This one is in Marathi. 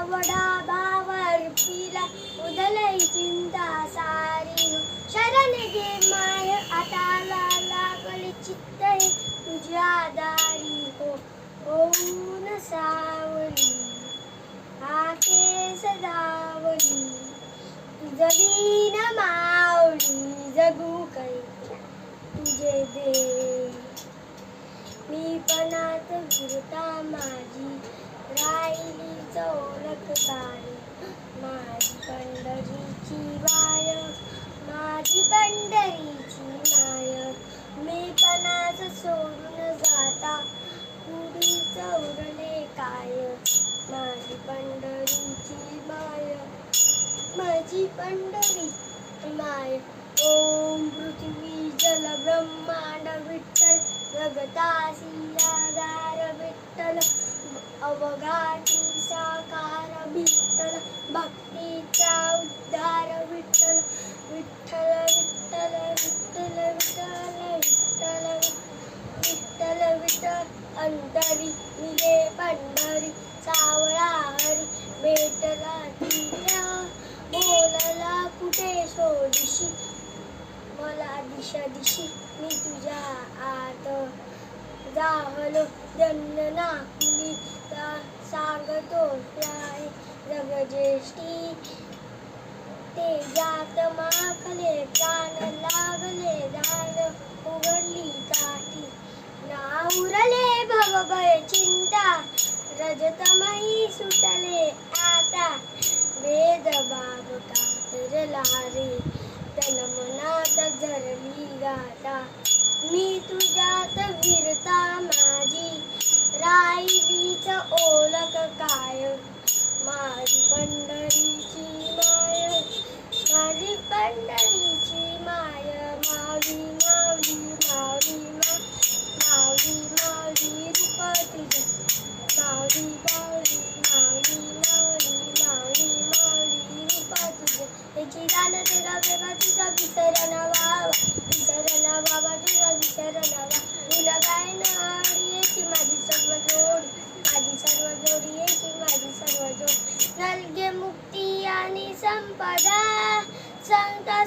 आवडा भावर पिला उदलई चिंता सारी शरण घे माय आता लागली चित्त तुझ्या दारी हो. ओन सावली आके सदावली तुझी न मावली जगू काही तुझे दे मी पणात फिरता माझी राहिली चौ पंढरीची नायक. मी पणाच सोडून जाता. पुढी चौरले काय? माझी पंढरीची माय. माझी पंढरी माय. ओम पृथ्वी जल ब्रह्मांड विठ्ठल. जगतासियादार विठ्ठल. अवघाटी साकार विठ्ठल. भक्तीचा उद्धार विठ्ठल. विठ्ठल अंतरी निले पंढरी सावळा हरी भेटला तिला बोलला कुठे सोडिशी? मला दिशा दिशी मी तुझ्या आत जाहलो जन्ना कुली सांगतो काय जगज्येष्ठी ते जात माखले प्राण लागले दार उघडली काठी नाउरले भवभय चिंता रजतमयी सुटले आता. वेद बाब कातरला रे तन मनात झरली गाता. मी तुझ्यात विरता माझी राहिलीच ओळख काय? माझी पंढरी तुझे त्याची गाणं ते तुझा विसरण वावा विसरण वावा तुझा विसरण व्हावा तुला काय आवडी याची माझी सर्व जोडी माझी सर्व जोडी याची माझी सर्व जोड. नलगे मुक्ती आणि संपदा सांगता